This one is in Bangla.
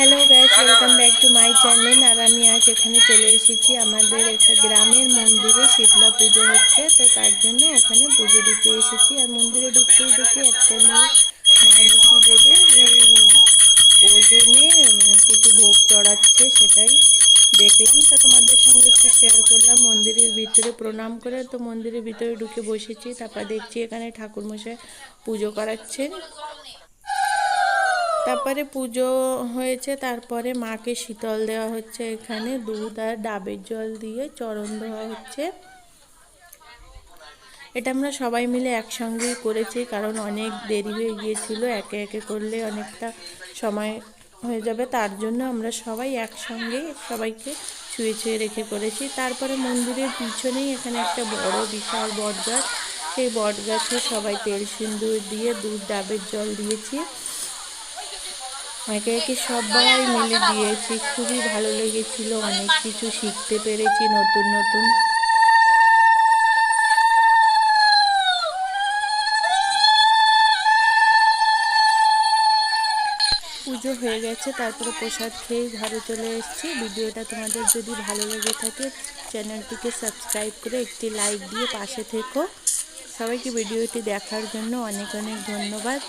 Hello guys welcome back to my channel আর আমি আজ এখানে চলে এসেছি আমাদের একটা গ্রামের মন্দিরে শীতলা পুজো হচ্ছে। তো তার জন্য ওখানে পুজো দিতে এসেছি। আর মন্দিরে ঢুকতেই দেখি একটা মেয়ে মানসী দেবে। ওজনে কিছু ভোগ চড়াচ্ছে সেটাই দেখলাম। তো তোমাদের সঙ্গে একটু শেয়ার করলাম। মন্দিরের ভিতরে প্রণাম করে তো মন্দিরের ভিতরে ঢুকে বসেছি। তারপর দেখছি এখানে ঠাকুরমশাই পুজো করাচ্ছেন। তারপরে পুজো হয়েছে, তারপরে মাকে শীতল দেওয়া হচ্ছে এখানে, দুধ আর ডাবের জল দিয়ে চরণ দেওয়া হচ্ছে। এটা আমরা সবাই মিলে একসঙ্গেই করেছি, কারণ অনেক দেরি হয়ে গিয়েছিল, একে একে করলে অনেকটা সময় হয়ে যাবে। তার জন্য আমরা সবাই একসঙ্গে সবাইকে ছুঁয়ে ছুঁয়ে রেখে করেছি। তারপরে মন্দিরের পিছনেই এখানে একটা বড় বিশাল বট গাছ সেই বটগাছে সবাই তেল সিন্দুর দিয়ে দুধ, ডাবের জল দিয়েছি। একে একে সবাই মিলে দিয়েছি। খুবই ভালো লেগেছিল, অনেক কিছু শিখতে পেরেছি নতুন নতুন। পুজো হয়ে গেছে, তারপরে প্রসাদ খেয়ে ঘরে চলে এসেছি। ভিডিওটা তোমাদের যদি ভালো লেগে থাকে, চ্যানেলটিকে সাবস্ক্রাইব করে একটি লাইক দিয়ে পাশে থেকো। সবাইকে ভিডিওটি দেখার জন্য অনেক অনেক ধন্যবাদ।